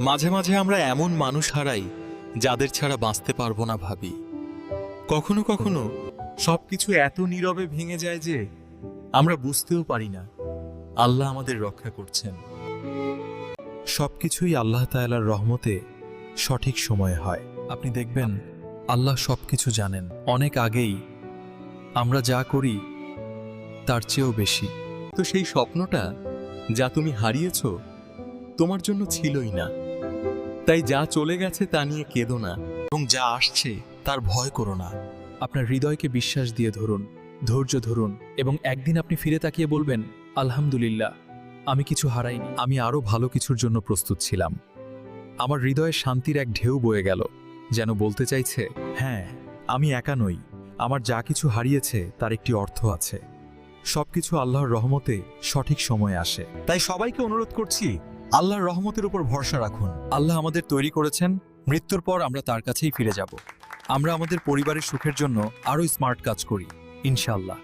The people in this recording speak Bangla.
মাঝে মাঝে আমরা এমন মানুষ হারাই, যাদের ছাড়া বাঁচতে পারব না ভাবি। কখনো কখনো সবকিছু এত নীরবে ভেঙে যায় যে আমরা বুঝতেও পারি না, আল্লাহ আমাদের রক্ষা করছেন। সবকিছুই আল্লাহ তাআলার রহমতে সঠিক সময়ে হয়। আপনি দেখবেন, আল্লাহ সবকিছু জানেন। অনেক আগেই আমরা যা করি, তার চেয়েও বেশি। তো সেই স্বপ্নটা যা তুমি হারিয়েছ, তোমার জন্য ছিলই না। তাই যা চলে গেছে তা নিয়ে কেঁদো না এবং যা আসছে তার ভয় করো না। আপনার হৃদয়কে বিশ্বাস দিয়ে ধরুন, ধৈর্য ধরুন এবং একদিন আপনি ফিরে তাকিয়ে বলবেন, আলহামদুলিল্লাহ, আমি কিছু হারাইনি। আমি আরও ভালো কিছুর জন্য প্রস্তুত ছিলাম। আমার হৃদয়ে শান্তির এক ঢেউ বয়ে গেল, যেন বলতে চাইছে হ্যাঁ আমি একা নই। আমার যা কিছু হারিয়েছে তার একটি অর্থ আছে। সবকিছু আল্লাহর রহমতে সঠিক সময়ে আসে। তাই সবাইকে অনুরোধ করছি আল্লাহর রহমতের উপর ভরসা রাখুন। আল্লাহ আমাদের তৈরি করেছেন, মৃত্যুর পর আমরা তার কাছেই ফিরে যাব। আমরা আমাদের পরিবারের সুখের জন্য আরও স্মার্ট কাজ করি, ইনশাআল্লাহ।